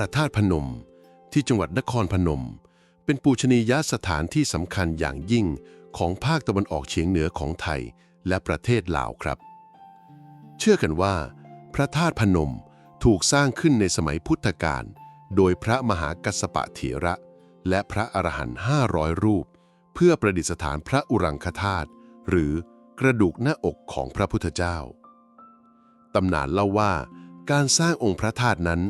ระธาตุพนม ที่จังหวัดนครพนม เป็นปูชนียสถานที่สำคัญอย่างยิ่งของภาคตะวันออกเฉียงเหนือของไทยและประเทศลาวครับ เชื่อกันว่า พระธาตุพนมถูกสร้างขึ้นในสมัยพุทธกาลโดยพระมหากัสปะเถระ และพระอรหันต์500 รูป เพื่อประดิษฐานพระอุรังคธาตุหรือกระดูกหน้าอกของพระพุทธเจ้า ตำนานเล่าว่าการสร้างองค์พระธาตุนั้น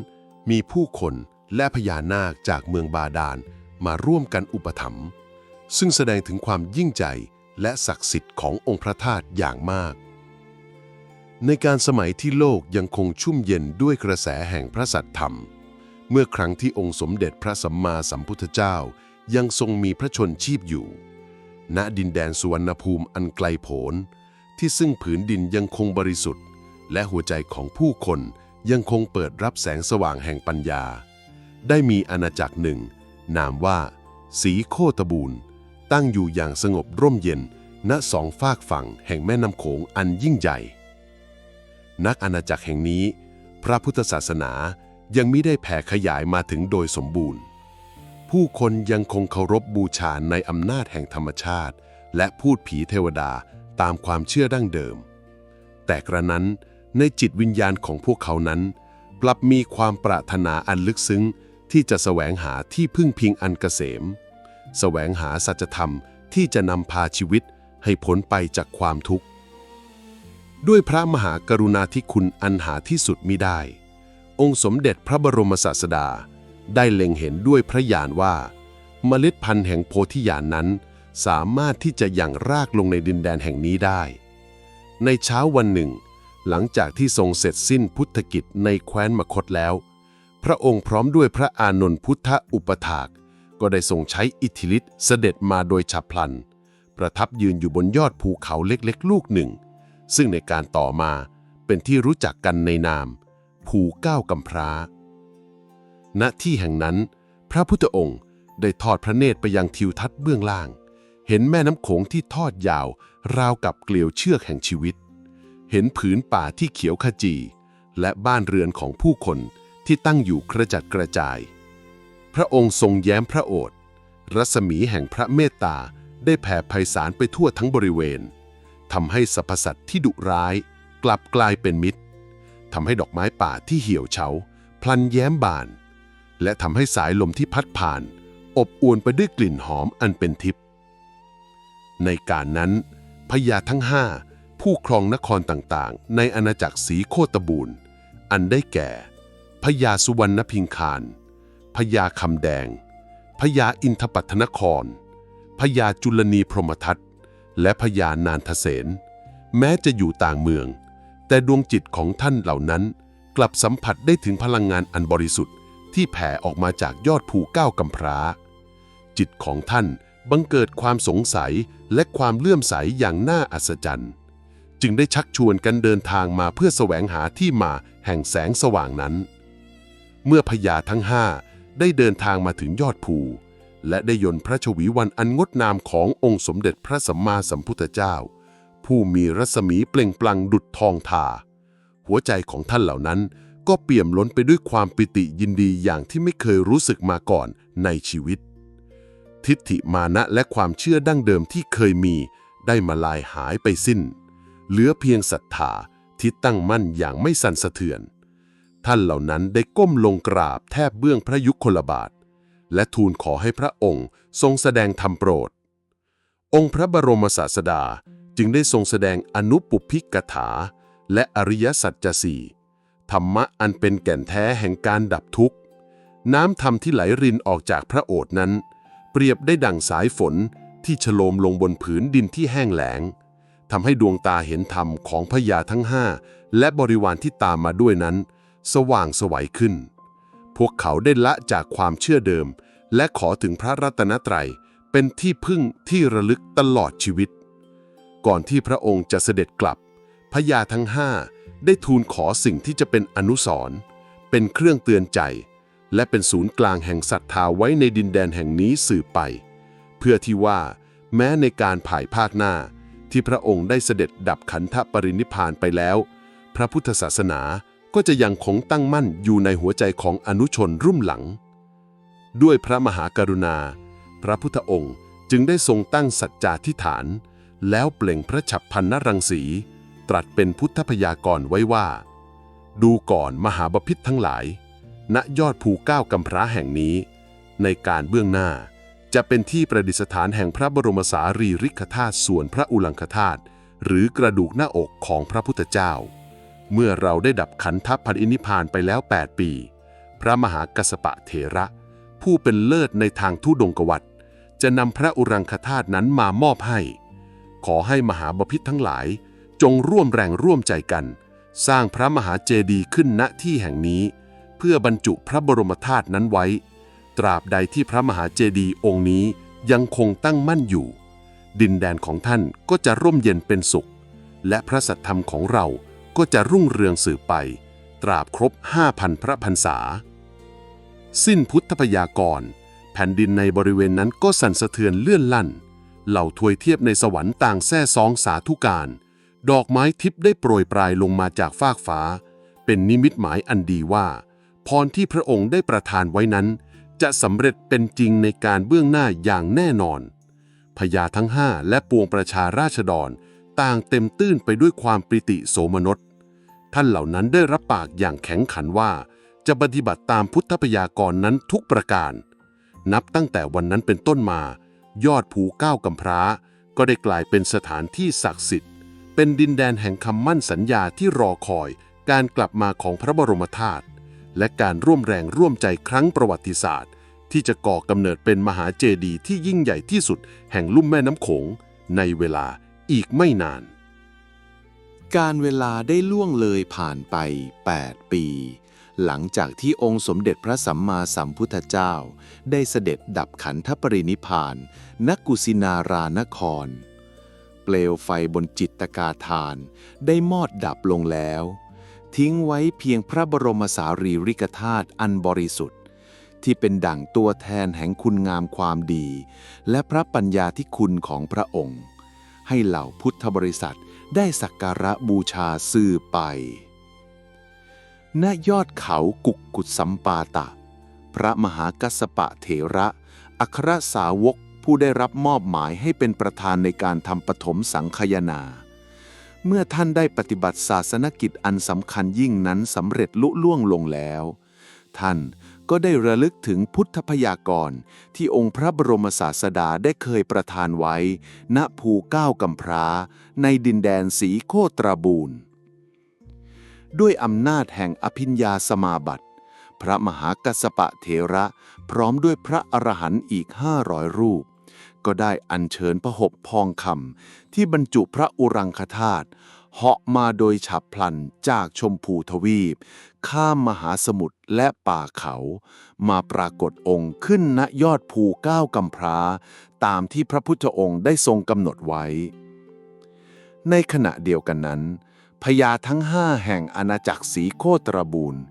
มีผู้คนและพญานาคจากเมืองบาดาลมาร่วมกันอุปถัมภ์ซึ่งแสดงถึงความยิ่งใหญ่และศักดิ์สิทธิ์ขององค์พระธาตุอย่างมาก ในการสมัยที่โลกยังคงชุ่มเย็นด้วยกระแสแห่งพระสัตธรรม เมื่อครั้งที่องค์สมเด็จพระสัมมาสัมพุทธเจ้ายังทรงมีพระชนชีพอยู่ ณดินแดนสุวรรณภูมิอันไกลโพ้นที่ซึ่งผืนดินยังคงบริสุทธิ์ และหัวใจของผู้คน ยังคงเปิดรับแสงสว่างแห่งปัญญา ได้มีอาณาจักรหนึ่ง นามว่า สีโคตบูรณ์ตั้งอยู่อย่างสงบร่มเย็น ณสองฝากฝั่งแห่งแม่น้ำโขงอันยิ่งใหญ่ นักอาณาจักรแห่งนี้ พระพุทธศาสนายังไม่ได้แผ่ขยายมาถึงโดยสมบูรณ์ ผู้คนยังคงเคารพบูชาในอำนาจแห่งธรรมชาติ และพูดผีเทวดาตามความเชื่อดั้งเดิม แต่กระนั้น ในจิตวิญญาณของพวกเขานั้น กลับมีความปรารถนาอันลึกซึ้ง ที่จะแสวงหาที่พึ่งพิงอันเกษม แสวงหาสัจธรรมที่จะนำพาชีวิตให้พ้นไปจากความทุกข์ ด้วยพระมหากรุณาธิคุณอันหาที่สุดมิได้ องค์สมเด็จพระบรมศาสดา ได้เล็งเห็นด้วยพระญาณว่า เมล็ดพันธุ์แห่งโพธิญาณนนั้น สามารถที่จะยั่งรากลงในดินแดนแห่งนี้ได้ ในเช้าวันหนึ่ง หลังจากที่ทรงเสร็จสิ้นพุทธกิจในแคว้นมคตแล้ว พระองค์พร้อมด้วยพระอานนท์พุทธอุปถาก ก็ได้ทรงใช้อิทธิฤทธิ์เสด็จมาโดยฉับพลัน ประทับยืนอยู่บนยอดภูเขาเล็กๆ ลูกหนึ่ง ซึ่งในการต่อมาเป็นที่รู้จักกันในนาม ภูเก้ากำพร้า ณที่แห่งนั้น พระพุทธองค์ได้ทอดพระเนตรไปยังทิวทัศน์เบื้องล่าง เห็นแม่น้ำโขงที่ทอดยาวราวกับเกลียวเชือกแห่งชีวิต เห็นผืนป่าที่เขียวขจี และบ้านเรือนของผู้คนที่ตั้งอยู่กระจัดกระจาย พระองค์ทรงแย้มพระโอษฐ์รัศมีแห่งพระเมตตาได้แผ่ไพศาลไปทั่วทั้งบริเวณทำให้สรรพสัตว์ที่ดุร้ายกลับกลายเป็นมิตรทำให้ดอกไม้ป่าที่เหี่ยวเฉาพลันแย้มบาน และทำให้สายลมที่พัดผ่าน อบอวลไปด้วยกลิ่นหอมอันเป็นทิพย์ในการนั้นพญาทั้งห้า ผู้ครองนครต่างๆ ในอาณาจักรสีโคตบูรณ์ อันได้แก่ พญาสุวรรณพิงคาร พญาคำแดง พญาอินทปัตนคร พญาจุลนีพรหมทัตและพญานานทเสนแม้จะอยู่ต่างเมือง แต่ดวงจิตของท่านเหล่านั้นกลับสัมผัสได้ถึงพลังงานอันบริสุทธิ์ที่แผ่ออกมาจากยอดภูเก้ากำพร้า จิตของท่านบังเกิดความสงสัยและความเลื่อมใสอย่างน่าอัศจรรย์ จึงได้ชักชวนกันเดินทางมาเพื่อแสวงหาที่มาแห่งแสงสว่างนั้น เมื่อพญาทั้งห้าได้เดินทางมาถึงยอดภู และได้ยนต์พระชวีวันอันงดงามขององค์สมเด็จพระสัมมาสัมพุทธเจ้า ผู้มีรัศมีเปล่งปลั่งดุจทองทา หัวใจของท่านเหล่านั้นก็เปี่ยมล้นไปด้วยความปิติยินดีอย่างที่ไม่เคยรู้สึกมาก่อนในชีวิต ทิฏฐิมานะและความเชื่อดั้งเดิมที่เคยมีได้มาลายหายไปสิ้น เหลือเพียงศรัทธาที่ตั้งมั่นอย่างไม่สั่นสะเทือน ท่านเหล่านั้นได้ก้มลงกราบแทบเบื้องพระยุคลบาท และทูลขอให้พระองค์ทรงแสดงธรรมโปรด องค์พระบรมศาสดาจึงได้ทรงแสดงอนุปุพิกถา และอริยสัจสี่ธรรมะอันเป็นแก่นแท้แห่งการดับทุกข์ น้ำธรรมที่ไหลรินออกจากพระโอษฐ์นั้น เปรียบได้ดั่งสายฝนที่ฉโลมลงบนผืนดินที่แห้งแล้ง ทำให้ดวงตาเห็นธรรมของพญาทั้งห้าและบริวารที่ตามมาด้วยนั้น สว่างสวัยขึ้น พวกเขาได้ละจากความเชื่อเดิม และขอถึงพระรัตนตรัยเป็นที่พึ่งที่ระลึกตลอดชีวิต ก่อนที่พระองค์จะเสด็จกลับพญาทั้งห้าได้ทูลขอสิ่งที่จะเป็นอนุสรณ์เป็นเครื่องเตือนใจ และเป็นศูนย์กลางแห่งศรัทธาไว้ในดินแดนแห่งนี้สืบไป เพื่อที่ว่า แม้ในการผ่ายภาคหน้า ที่พระองค์ได้เสด็จดับขันธปรินิพานไปแล้ว พระพุทธศาสนาก็จะยังคงตั้งมั่นอยู่ในหัวใจของอนุชนรุ่มหลัง ด้วยพระมหากรุณา พระพุทธองค์จึงได้ทรงตั้งสัจจาธิฐาน แล้วเปล่งพระฉับพันนรังสี ตรัสเป็นพุทธพยากรณไว้ว่า ดูก่อนมหาบพิษทั้งหลาย ณยอดภูเก้ากำพร้าแห่งนี้ ในการเบื้องหน้า จะเป็นที่ประดิษฐานแห่งพระบรมสารีริกธาตุส่วนพระอุลังคธาตุหรือกระดูกหน้าอกของพระพุทธเจ้า เมื่อเราได้ดับขันทัพพันอินิพานไปแล้ว 8 ปี พระมหากัสปะเถระ ผู้เป็นเลิศในทางทุดงกวัตจะนำพระอุรังคธาตุนั้นมามอบให้ ขอให้มหาบพิษทั้งหลาย จงร่วมแรงร่วมใจกัน สร้างพระมหาเจดีย์ขึ้นณที่แห่งนี้ เพื่อบรรจุพระบรมธาตุนั้นไว้ ตราบใดที่พระมหาเจดีย์องค์นี้ยังคงตั้งมั่นอยู่ ดินแดนของท่านก็จะร่มเย็นเป็นสุข และพระสัทธรรมของเราก็จะรุ่งเรืองสืบไป ตราบครบ 5,000 พระพรรษา สิ้นพุทธพยากร แผ่นดินในบริเวณนั้นก็สั่นสะเทือนเลื่อนลั่น เหล่าทวยเทียบในสวรรค์ต่างแซ่ซองสาธุการ ดอกไม้ทิพย์ได้โปรยปลายลงมาจากฟากฟ้า เป็นนิมิตหมายอันดีว่า พรที่พระองค์ได้ประทานไว้นั้น จะสำเร็จเป็นจริงในการเบื้องหน้าอย่างแน่นอนพญาทั้งห้าและปวงประชาราษฎรต่างเต็มตื้นไปด้วยความปริติโสมนสท่านเหล่านั้นได้รับปากอย่างแข็งขันว่า จะปฏิบัติตามพุทธพยากรณ์นั้นทุกประการ นับตั้งแต่วันนั้นเป็นต้นมา ยอดภูเก้ากำพร้า ก็ได้กลายเป็นสถานที่ศักดิ์สิทธิ์ เป็นดินแดนแห่งคำมั่นสัญญาที่รอคอย การกลับมาของพระบรมธาตุและการร่วมแรงร่วมใจครั้งประวัติศาสตร์ ที่จะก่อกำเนิดเป็นมหาเจดีย์ที่ยิ่งใหญ่ที่สุดแห่งลุ่มแม่น้ำโขงในเวลาอีกไม่นาน การเวลาได้ล่วงเลยผ่านไป 8 ปี หลังจากที่องค์สมเด็จพระสัมมาสัมพุทธเจ้า ได้เสด็จดับขันธปรินิพานณกุสินารานคร เปลวไฟบนจิตตกาทาน ได้มอดดับลงแล้ว ทิ้งไว้เพียงพระบรมสารีริกธาตุอันบริสุทธิ ที่เป็นดั่งตัวแทนแห่งคุณงามความดี และพระปัญญาที่คุณของพระองค์ ให้เหล่าพุทธบริษัทได้สักการะบูชาสืบไป ณ ยอดเขากุกกุดสัมปาตะ พระมหากัสสปะเถระ อัครสาวกผู้ได้รับมอบหมายให้เป็นประธานในการทำปฐมสังคยนา เมื่อท่านได้ปฏิบัติศาสนกิจอันสำคัญยิ่งนั้นสำเร็จลุล่วงลงแล้ว ท่าน ก็ได้ระลึกถึงพุทธพยากรณ์ที่องค์พระบรมศาสดาได้เคยประทานไว้ ณภูเก้ากำพร้า ในดินแดนสีโคตรบูรณ์ด้วยอำนาจแห่งอภิญญาสมาบัติ พระมหากัสปะเถระพร้อมด้วยพระอรหันต์อีกห้าร้อยรูป ก็ได้อัญเชิญพระหบพองคำที่บรรจุพระอุรังคธาตุ เหาะมาโดยฉับพลันจากชมพูทวีป ข้ามมหาสมุทรและป่าเขา มาปรากฏองค์ขึ้นณยอดภูเก้ากำพร้า ตามที่พระพุทธองค์ได้ทรงกำหนดไว้ ในขณะเดียวกันนั้นพญาทั้งห้าแห่งอาณาจักรสีโคตรบูรณ์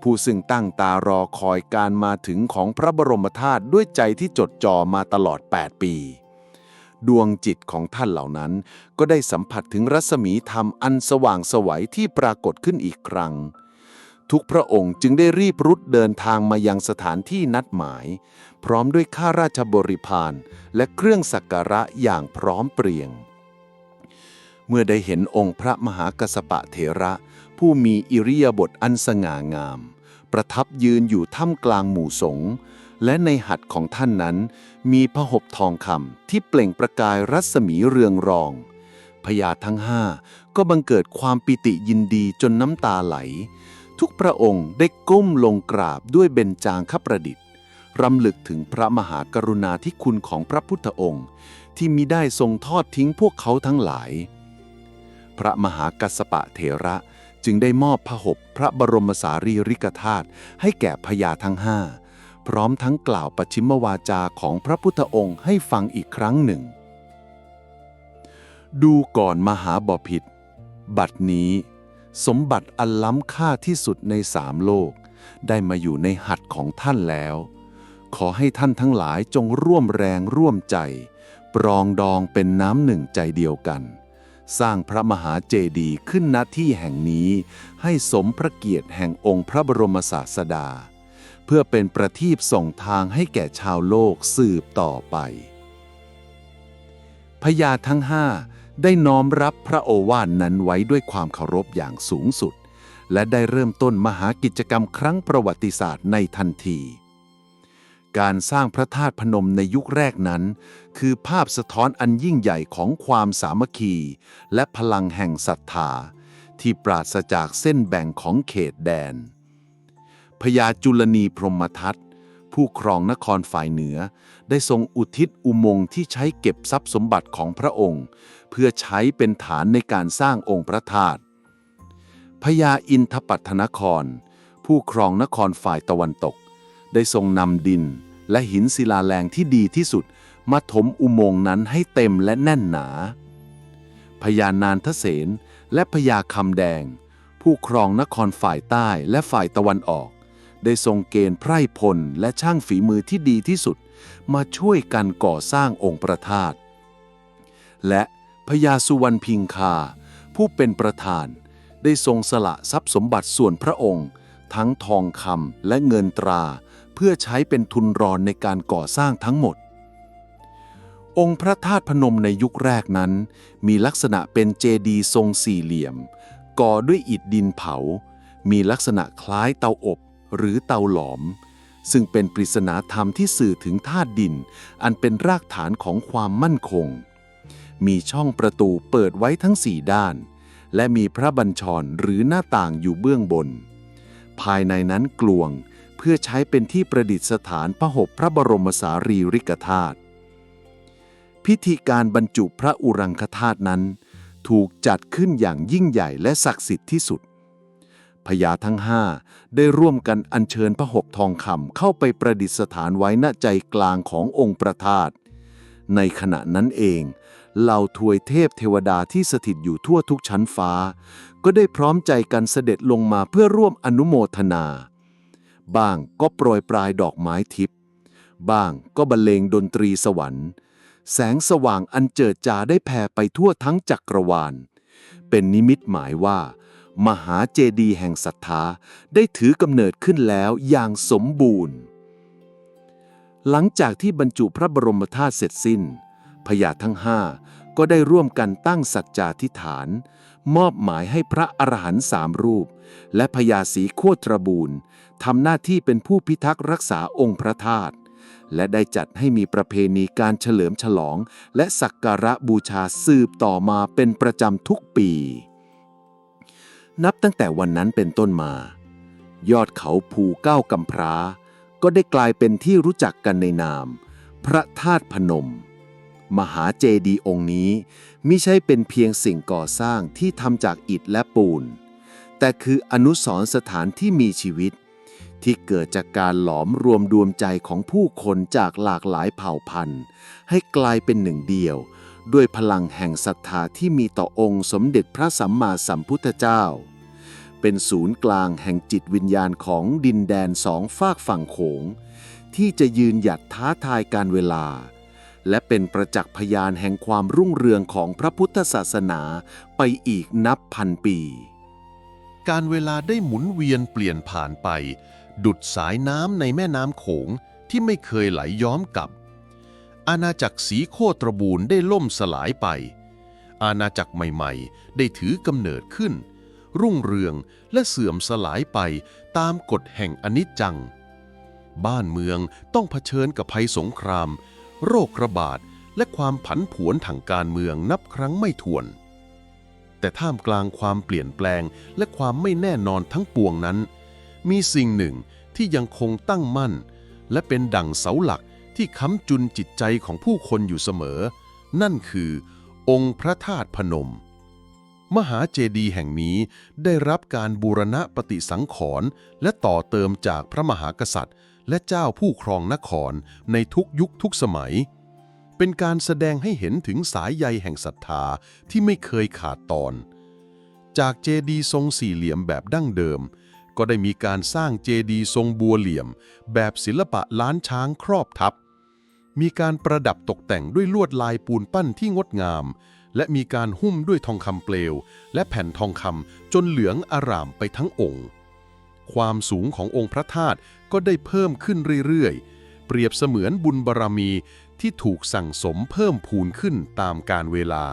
ผู้ซึ่งตั้งตารอคอยการมาถึงของพระบรมธาตุด้วยใจที่จดจ่อมาตลอด 8 ปี ดวงจิตของท่านเหล่านั้น ก็ได้สัมผัสถึงรัศมีธรรมอันสว่างสวัยที่ปรากฏขึ้นอีกครั้ง ทุกพระองค์จึงได้รีบรุดเดินทางมายังสถานที่นัดหมาย พร้อมด้วยข้าราชบริพารและเครื่องสักการะอย่างพร้อมเพรียง เมื่อได้เห็นองค์พระมหากัสสปะเถระ ผู้มีอิริยาบถอันสง่างาม ประทับยืนอยู่ท่ามกลางหมู่สงฆ์ และในหัตถ์ของท่านนั้น มีพหบทองคำที่เปล่งประกายรัศมีเรืองรอง พญาทั้งห้าก็บังเกิดความปิติยินดีจนน้ำตาไหล ทุกพระองค์ได้ก้มลงกราบด้วยเบญจางคประดิษฐ์รำลึกถึงพระมหากรุณาธิคุณของพระพุทธองค์ ที่มิได้ทรงทอดทิ้งพวกเขาทั้งหลาย พระมหากัสสปะเถระจึงได้มอบพระหบพระบรมสารีริกธาตุให้แก่พญาทั้งห้า พร้อมทั้งกล่าวปชิมวาจาของพระพุทธองค์ให้ฟังอีกครั้งหนึ่ง ดูก่อนมหาบอพิษบัดนี้ สมบัติอันล้ำค่าที่สุดในสามโลก ได้มาอยู่ในหัตถ์ของท่านแล้ว ขอให้ท่านทั้งหลายจงร่วมแรงร่วมใจ ปรองดองเป็นน้ำหนึ่งใจเดียวกัน สร้างพระมหาเจดีย์ขึ้นณที่แห่งนี้ ให้สมพระเกียรติแห่งองค์พระบรมศาสดา เพื่อเป็นประทีปส่งทางให้แก่ชาวโลกสืบต่อไปพญาทั้งห้าได้น้อมรับพระโอวาทนนั้นไว้ด้วยความเคารพอย่างสูงสุด และได้เริ่มต้นมหากิจกรรมครั้งประวัติศาสตร์ในทันที การสร้างพระธาตุพนมในยุคแรกนั้น คือภาพสะท้อนอันยิ่งใหญ่ของความสามัคคี และพลังแห่งศรัทธา ที่ปราศจากเส้นแบ่งของเขตแดน พญาจุลนีพรหมทัตผู้ครองนครฝ่ายเหนือ ได้ทรงอุทิศอุโมงค์ที่ใช้เก็บทรัพย์สมบัติของพระองค์ เพื่อใช้เป็นฐานในการสร้างองค์พระธาตุพญาอินทปัตนคร ผู้ครองนครฝ่ายตะวันตก ได้ทรงนำดินและหินศิลาแรงที่ดีที่สุด มาถมอุโมงค์นั้นให้เต็มและแน่นหนา พญานานทเสนและพญาคำแดง ผู้ครองนครฝ่ายใต้และฝ่ายตะวันออก ได้ทรงเกณฑ์ไพร่พลและช่างฝีมือที่ดีที่สุด มาช่วยกันก่อสร้างองค์ประธาตุและพญาสุวรรณพิงคา ผู้เป็นประธาน ได้ทรงสละทรัพย์สมบัติส่วนพระองค์ ทั้งทองคำและเงินตรา เพื่อใช้เป็นทุนรอนในการก่อสร้างทั้งหมด องค์พระธาตุพนมในยุคแรกนั้น มีลักษณะเป็นเจดีย์ทรงสี่เหลี่ยม ก่อด้วยอิฐดินเผา มีลักษณะคล้ายเตาอบ หรือเตาหลอม ซึ่งเป็นปริศนาธรรมที่สื่อถึงธาตุดิน อันเป็นรากฐานของความมั่นคง มีช่องประตูเปิดไว้ทั้งสี่ด้าน และมีพระบัญชรหรือหน้าต่างอยู่เบื้องบน ภายในนั้นกลวงเพื่อใช้เป็นที่ประดิษฐานพระหบพระบรมสารีริกธาตุพิธีการบรรจุพระอุรังคธาตุนั้น ถูกจัดขึ้นอย่างยิ่งใหญ่และศักดิ์สิทธิ์ที่สุด พญาทั้งห้าได้ร่วมกันอัญเชิญพระหบทองคำเข้าไปประดิษฐานไว้ณใจกลางขององค์ประธาตในขณะนั้นเองเหล่าทวยเทพเทวดาที่สถิตอยู่ทั่วทุกชั้นฟ้า ก็ได้พร้อมใจกันเสด็จลงมาเพื่อร่วมอนุโมทนา บ้างก็โปรยปลายดอกไม้ทิพย์บ้างก็บรรเลงดนตรีสวรรค์ แสงสว่างอันเจิดจาได้แผ่ไปทั่วทั้งจักรวาล เป็นนิมิตหมายว่า มหาเจดีย์แห่งศรัทธาได้ถือกำเนิดขึ้นแล้วอย่างสมบูรณ์ หลังจากที่บรรจุพระบรมธาตุเสร็จสิ้น พญาทั้งห้าก็ได้ร่วมกันตั้งสัจจาธิฐาน มอบหมายให้พระอรหันต์สามรูป และพญาศรีโคตรบูรณ์ทำหน้าที่เป็นผู้พิทักษ์รักษาองค์พระธาตุและได้จัดให้มีประเพณีการเฉลิมฉลอง และสักการะบูชาสืบต่อมาเป็นประจำทุกปี นับตั้งแต่วันนั้นเป็นต้นมา ยอดเขาภูเก้ากำพร้า ก็ได้กลายเป็นที่รู้จักกันในนาม พระธาตุพนม มหาเจดีย์องค์นี้มิใช่เป็นเพียงสิ่งก่อสร้างที่ทำจากอิฐและปูน แต่คืออนุสรณ์สถานที่มีชีวิต ที่เกิดจากการหลอมรวมดวงใจของผู้คนจากหลากหลายเผ่าพันธุ์ ให้กลายเป็นหนึ่งเดียว ด้วยพลังแห่งศรัทธาที่มีต่อองค์สมเด็จพระสัมมาสัมพุทธเจ้า เป็นศูนย์กลางแห่งจิตวิญญาณของดินแดนสองฝากฝั่งโขง ที่จะยืนหยัดท้าทายการเวลา และเป็นประจักษ์พยานแห่งความรุ่งเรืองของพระพุทธศาสนาไปอีกนับพันปี การเวลาได้หมุนเวียนเปลี่ยนผ่านไป ดุดสายน้ำในแม่น้ำโขงที่ไม่เคยไหลย้อมกลับ อาณาจักรสีโคตรบูรณ์ได้ล่มสลายไป อาณาจักรใหม่ๆ ได้ถือกำเนิดขึ้น รุ่งเรืองและเสื่อมสลายไปตามกฎแห่งอนิจจัง บ้านเมืองต้องเผชิญกับภัยสงคราม โรคระบาดและความผันผวนทางการเมืองนับครั้งไม่ถ้วน แต่ท่ามกลางความเปลี่ยนแปลงและความไม่แน่นอนทั้งปวงนั้น มีสิ่งหนึ่งที่ยังคงตั้งมั่น และเป็นดั่งเสาหลัก ที่ค้ำจุนจิตใจของผู้คนอยู่เสมอ นั่นคือ องค์พระธาตุพนม มหาเจดีย์แห่งนี้ได้รับการบูรณะปฏิสังขรณ์และต่อเติมจากพระมหากษัตริย์ และเจ้าผู้ครองนครในทุกยุคทุกสมัย เป็นการแสดงให้เห็นถึงสายใยแห่งศรัทธาที่ไม่เคยขาดตอน จากเจดีย์ทรงสี่เหลี่ยมแบบดั้งเดิมก็ได้มีการสร้างเจดีย์ทรงบัวเหลี่ยม แบบศิลปะล้านช้างครอบทับ มีการประดับตกแต่งด้วยลวดลายปูนปั้นที่งดงาม และมีการหุ้มด้วยทองคำเปลว และแผ่นทองคำจนเหลืองอร่ามไปทั้งองค์ ความสูงขององค์พระธาตุก็ได้เพิ่มขึ้นเรื่อยๆ เปรียบเสมือนบุญบารรมีที่ถูกสั่งสมเพิ่มพูนขึ้นตามกาลเวลา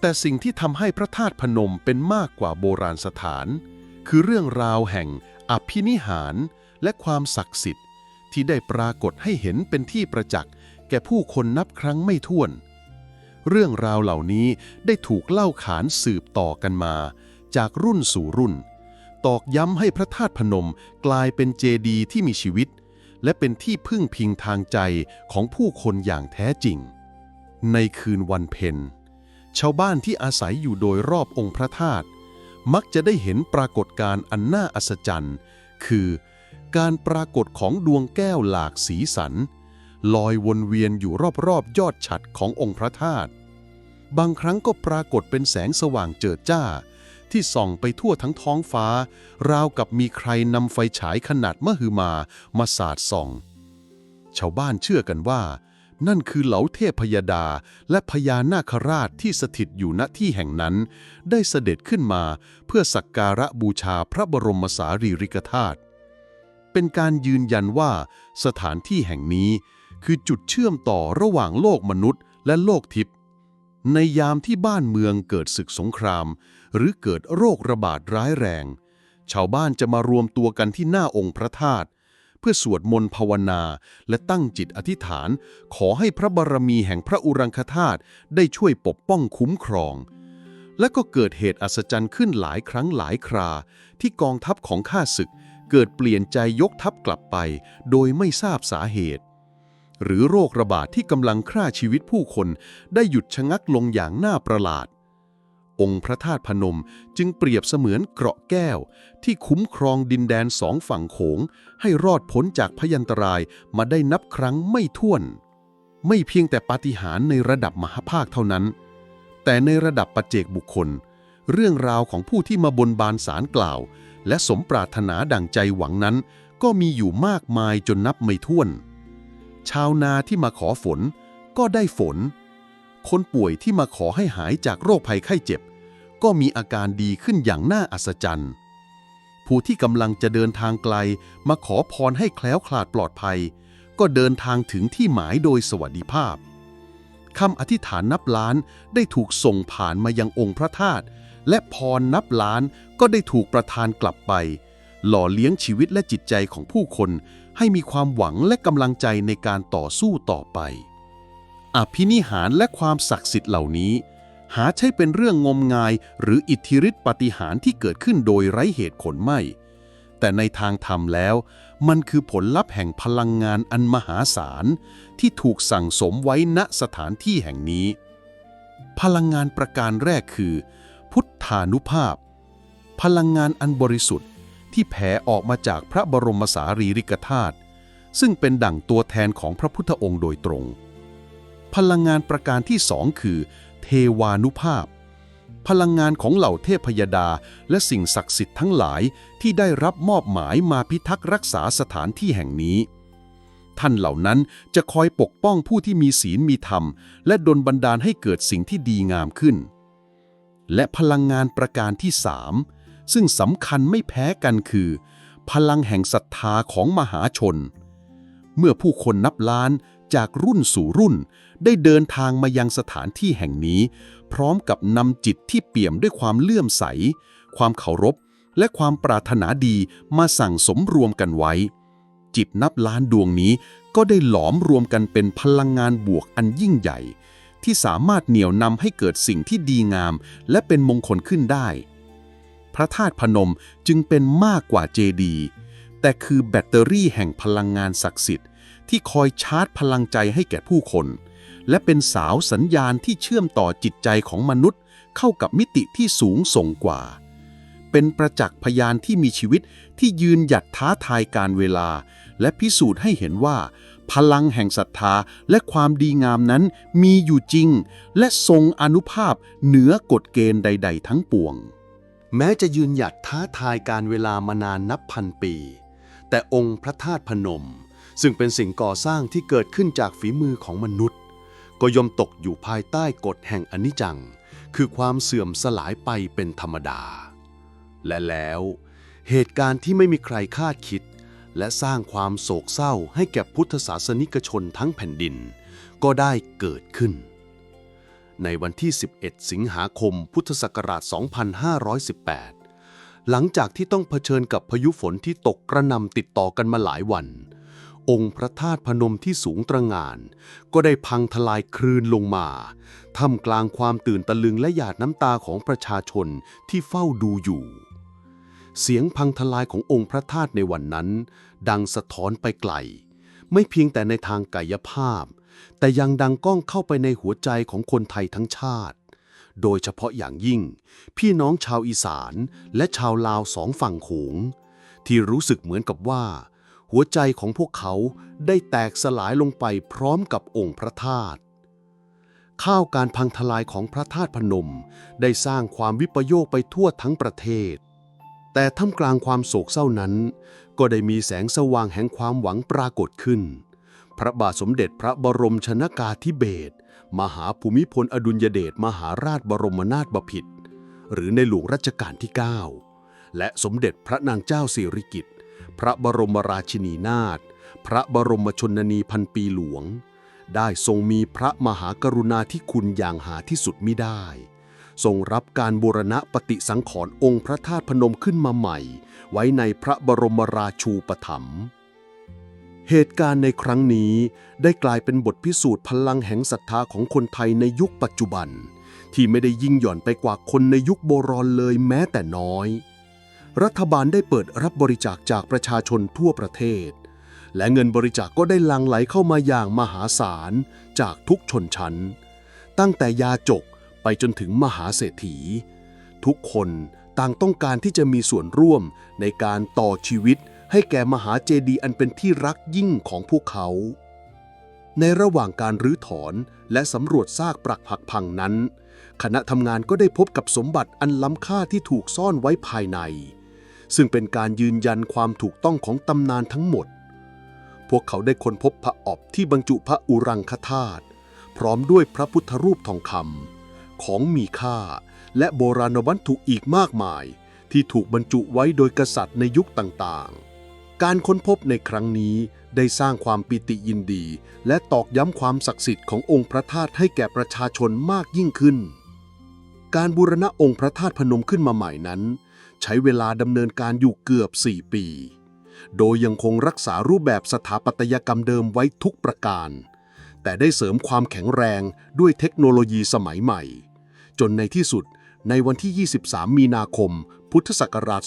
แต่สิ่งที่ทำให้พระธาตุพนมเป็นมากกว่าโบราณสถาน คือเรื่องราวแห่งอภินิหารและความศักดิ์สิทธิ ที่ได้ปรากฏให้เห็นเป็นที่ประจักษ์แก่ผู้คนนับครั้งไม่ถ้วน เรื่องราวเหล่านี้ได้ถูกเล่าขานสืบต่อกันมา จากรุ่นสู่รุ่น ตอกย้ำให้พระธาตุพนมกลายเป็นเจดีย์ที่มีชีวิต และเป็นที่พึ่งพิงทางใจของผู้คนอย่างแท้จริง ในคืนวันเพ็ญชาวบ้านที่อาศัยอยู่โดยรอบองค์พระธาตุมักจะได้เห็นปรากฏการณ์อันน่าอัศจรรย์ คือ การปรากฏของดวงแก้วหลากสีสัน ลอยวนเวียนอยู่รอบๆยอดฉัดขององค์พระธาตุบางครั้งก็ปรากฏเป็นแสงสว่างเจิดจ้า ที่ส่องไปทั่วทั้งท้องฟ้า ราวกับมีใครนำไฟฉายขนาดมหึมามาสาดส่อง ชาวบ้านเชื่อกันว่า นั่นคือเหลาเทพพยดาและพญานาคราชที่สถิตอยู่ณที่แห่งนั้น ได้เสด็จขึ้นมาเพื่อสักการะบูชาพระบรมสารีริกธาตุ เป็นการยืนยันว่าสถานที่แห่งนี้ คือจุดเชื่อมต่อระหว่างโลกมนุษย์และโลกทิพย์ในยามที่บ้านเมืองเกิดศึกสงคราม หรือเกิดโรคระบาดร้ายแรง ชาวบ้านจะมารวมตัวกันที่หน้าองค์พระธาตุเพื่อสวดมนต์ภาวนา และตั้งจิตอธิษฐาน ขอให้พระบารมีแห่งพระอุรังคธาตุได้ช่วยปกป้องคุ้มครอง และก็เกิดเหตุอัศจรรย์ขึ้นหลายครั้งหลายครา ที่กองทัพของข้าศึก เกิดเปลี่ยนใจยกทัพกลับไป โดยไม่ทราบสาเหตุ หรือโรคระบาดที่กำลังฆ่าชีวิตผู้คนได้หยุดชะงักลงอย่างน่าประหลาด องค์พระธาตุพนมจึงเปรียบเสมือนเกราะแก้ว ที่คุ้มครองดินแดนสองฝั่งโขง ให้รอดพ้นจากพยันตรายมาได้นับครั้งไม่ถ้วน ไม่เพียงแต่ปาฏิหาริย์ในระดับมหาภาคเท่านั้น แต่ในระดับปัจเจกบุคคล เรื่องราวของผู้ที่มาบนบานสารกล่าว และสมปรารถนาดังใจหวังนั้น ก็มีอยู่มากมายจนนับไม่ถ้วน ชาวนาที่มาขอฝน ก็ได้ฝน คนป่วยที่มาขอให้หายจากโรคภัยไข้เจ็บ ก็มีอาการดีขึ้นอย่างน่าอัศจรรย์ ผู้ที่กำลังจะเดินทางไกลมาขอพรให้แคล้วคลาดปลอดภัย ก็เดินทางถึงที่หมายโดยสวัสดิภาพคำอธิษฐานนับล้านได้ถูกส่งผ่านมายังองค์พระธาตุ และพรนับล้านก็ได้ถูกประทานกลับไป หล่อเลี้ยงชีวิตและจิตใจของผู้คน ให้มีความหวังและกำลังใจในการต่อสู้ต่อไป อภินิหารและความศักดิ์สิทธิ์เหล่านี้ หาใช่เป็นเรื่องงมงายหรืออิทธิฤทธิปาฏิหารย์ที่เกิดขึ้นโดยไร้เหตุผลไม่ แต่ในทางธรรมแล้ว มันคือผลลัพธ์แห่งพลังงานอันมหาศาล ที่ถูกสั่งสมไว้ณสถานที่แห่งนี้ พลังงานประการแรกคือ พุทธานุภาพ พลังงานอันบริสุทธิ์ที่แผ่ออกมาจากพระบรมสารีริกธาตุซึ่งเป็นดั่งตัวแทนของพระพุทธองค์โดยตรง พลังงานประการที่สองคือ เทวานุภาพ พลังงานของเหล่าเทพยดาและสิ่งศักดิ์สิทธิ์ทั้งหลายที่ได้รับมอบหมายมาพิทักษ์รักษาสถานที่แห่งนี้ ท่านเหล่านั้นจะคอยปกป้องผู้ที่มีศีลมีธรรม และดลบันดาลให้เกิดสิ่งที่ดีงามขึ้น และพลังงานประการที่สามซึ่งสำคัญไม่แพ้กันคือ พลังแห่งศรัทธาของมหาชน เมื่อผู้คนนับล้านจากรุ่นสู่รุ่น ได้เดินทางมายังสถานที่แห่งนี้ พร้อมกับนำจิตที่เปี่ยมด้วยความเลื่อมใส ความเคารพ และความปรารถนาดีมาสั่งสมรวมกันไว้ จิตนับล้านดวงนี้ก็ได้หลอมรวมกันเป็นพลังงานบวกอันยิ่งใหญ่ ที่สามารถเหนี่ยวนำให้เกิดสิ่งที่ดีงาม และเป็นมงคลขึ้นได้ พระธาตุพนมจึงเป็นมากกว่าเจดีย์แต่คือแบตเตอรี่แห่งพลังงานศักดิ์สิทธิ์ ที่คอยชาร์จพลังใจให้แก่ผู้คน และเป็นสาวสัญญาณที่เชื่อมต่อจิตใจของมนุษย์ เข้ากับมิติที่สูงส่งกว่า เป็นประจักษ์พยานที่มีชีวิตที่ยืนหยัดท้าทายการเวลา และพิสูจน์ให้เห็นว่า พลังแห่งศรัทธาและความดีงามนั้นมีอยู่จริง และทรงอนุภาพเหนือกฎเกณฑ์ใด ๆ ทั้งปวง แม้จะยืนหยัดท้าทายการเวลามานานนับพันปี แต่องค์พระธาตุพนม ซึ่งเป็นสิ่งก่อสร้างที่เกิดขึ้นจากฝีมือของมนุษย์ ก็ย่อมตกอยู่ภายใต้กฎแห่งอนิจจัง คือความเสื่อมสลายไปเป็นธรรมดา และแล้วเหตุการณ์ที่ไม่มีใครคาดคิด และสร้างความโศกเศร้าให้แก่พุทธศาสนิกชนทั้งแผ่นดิน ก็ได้เกิดขึ้น ในวันที่ 11 สิงหาคมพุทธศักราช 2518 หลังจากที่ต้องเผชิญกับพายุฝนที่ตกกระนำติดต่อกันมาหลายวัน องค์พระธาตุพนมที่สูงตระงาน ก็ได้พังทลายคลืนลงมาท่ามกลางความตื่นตะลึงและหยาดน้ำตาของประชาชนที่เฝ้าดูอยู่ เสียงพังทลายขององค์พระธาตุในวันนั้น ดังสะท้อนไปไกล ไม่เพียงแต่ในทางกายภาพ แต่ยังดังก้องเข้าไปในหัวใจของคนไทยทั้งชาติ โดยเฉพาะอย่างยิ่ง พี่น้องชาวอีสานและชาวลาวสองฝั่งโขง ที่รู้สึกเหมือนกับว่า หัวใจของพวกเขาได้แตกสลายลงไปพร้อมกับองค์พระธาตุข้าวการพังทลายของพระธาตุพนม ได้สร้างความวิปโยคไปทั่วทั้งประเทศ แต่ท่ามกลางความโศกเศร้านั้น ก็ได้มีแสงสว่างแห่งความหวังปรากฏขึ้น พระบาทสมเด็จพระบรมชนากาธิเบศรมหาภูมิพลอดุลยเดชมหาราชบรมนาถบพิตรหรือในหลวงรัชกาลที่ 9 และสมเด็จพระนางเจ้าสิริกิติ์พระบรมราชินีนาถพระบรมชนนีพันปีหลวง ได้ทรงมีพระมหากรุณาธิคุณอย่างหาที่สุดมิได้ ทรงรับการบูรณะปฏิสังขรณ์องค์พระธาตุพนมขึ้นมาใหม่ ไว้ในพระบรมราชูปถัมภ์เหตุการณ์ในครั้งนี้ได้กลายเป็นบทพิสูจน์พลังแห่งศรัทธาของคนไทยในยุคปัจจุบัน ที่ไม่ได้ยิ่งหย่อนไปกว่าคนในยุคโบราณเลยแม้แต่น้อย รัฐบาลได้เปิดรับบริจาคจากประชาชนทั่วประเทศ และเงินบริจาคก็ได้ลังไหลเข้ามาอย่างมหาศาลจากทุกชนชั้น ตั้งแต่ยาจก ไปจนถึงมหาเศรษฐี ทุกคนต่างต้องการที่จะมีส่วนร่วมในการต่อชีวิตให้แก่มหาเจดีย์อันเป็นที่รักยิ่งของพวกเขา ในระหว่างการรื้อถอนและสำรวจซากปรักผักพังนั้น คณะทำงานก็ได้พบกับสมบัติอันล้ำค่าที่ถูกซ่อนไว้ภายใน ซึ่งเป็นการยืนยันความถูกต้องของตำนานทั้งหมด พวกเขาได้ค้นพบพระอบที่บรรจุพระอุรังคธาตุพร้อมด้วยพระพุทธรูปทองคำ ของมีค่า และโบราณวัตถุอีกมากมาย ที่ถูกบรรจุไว้โดยกษัตริย์ในยุคต่างๆ การค้นพบในครั้งนี้ได้สร้างความปิติยินดี และตอกย้ำความศักดิ์สิทธิ์ขององค์พระธาตุให้แก่ประชาชนมากยิ่งขึ้น การบูรณะองค์พระธาตุพนมขึ้นมาใหม่นั้น ใช้เวลาดำเนินการอยู่เกือบ 4 ปี โดยยังคงรักษารูปแบบสถาปัตยกรรมเดิมไว้ทุกประการแต่ได้เสริมความแข็งแรงด้วยเทคโนโลยีสมัยใหม่ จนในที่สุดในวันที่ 23 มีนาคม พุทธศักราช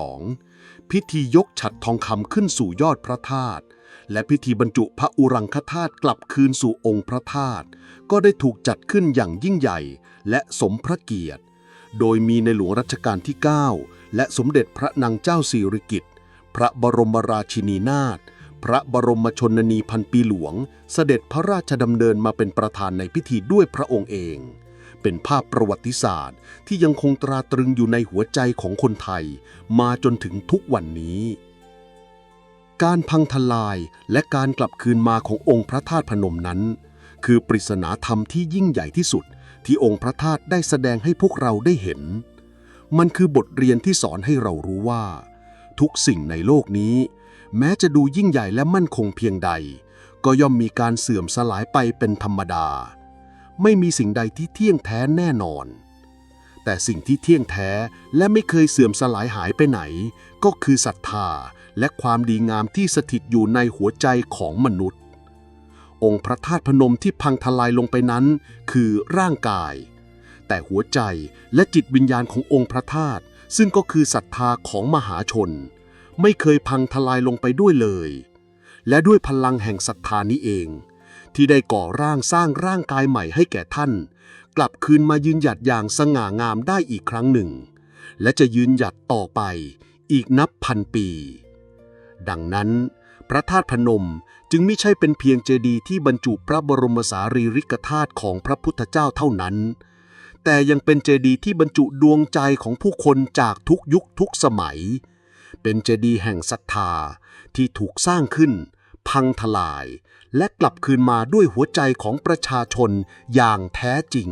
2522 พิธียกฉัดทองคำขึ้นสู่ยอดพระธาตุและพิธีบรรจุพระอุรังคธาตุกลับคืนสู่องค์พระธาตุก็ได้ถูกจัดขึ้นอย่างยิ่งใหญ่และสมพระเกียรติ โดยมีในหลวงรัชกาลที่ 9 และสมเด็จพระนางเจ้าสิริกิติ์พระบรมราชินีนาถพระบรมชนนีพันปีหลวง เสด็จพระราชดำเนินมาเป็นประธานในพิธีด้วยพระองค์เอง เป็นภาพประวัติศาสตร์ ที่ยังคงตราตรึงอยู่ในหัวใจของคนไทย มาจนถึงทุกวันนี้ การพังทลายและการกลับคืนมาขององค์พระธาตุพนมนั้น คือปริศนาธรรมที่ยิ่งใหญ่ที่สุด ที่องค์พระธาตุได้แสดงให้พวกเราได้เห็น มันคือบทเรียนที่สอนให้เรารู้ว่า ทุกสิ่งในโลกนี้ แม้จะดูยิ่งใหญ่และมั่นคงเพียงใด ก็ย่อมมีการเสื่อมสลายไปเป็นธรรมดา ไม่มีสิ่งใดที่เที่ยงแท้แน่นอน แต่สิ่งที่เที่ยงแท้และไม่เคยเสื่อมสลายหายไปไหน ก็คือศรัทธาและความดีงามที่สถิตอยู่ในหัวใจของมนุษย์ องค์พระธาตุพนมที่พังทลายลงไปนั้น คือร่างกาย แต่หัวใจและจิตวิญญาณขององค์พระธาตุซึ่งก็คือศรัทธาของมหาชน ไม่เคยพังทลายลงไปด้วยเลย และด้วยพลังแห่งศรัทธานี้เอง ที่ได้ก่อร่างสร้างร่างกายใหม่ให้แก่ท่าน กลับคืนมายืนหยัดอย่างสง่างามได้อีกครั้งหนึ่ง และจะยืนหยัดต่อไปอีกนับพันปี ดังนั้น พระธาตุพนมจึงไม่ใช่เป็นเพียงเจดีย์ที่บรรจุพระบรมสารีริกธาตุของพระพุทธเจ้าเท่านั้น แต่ยังเป็นเจดีย์ที่บรรจุดวงใจของผู้คนจากทุกยุคทุกสมัย เป็นเจดีย์แห่งศรัทธาที่ถูกสร้างขึ้น พังทลาย และกลับคืนมาด้วยหัวใจของประชาชนอย่างแท้จริง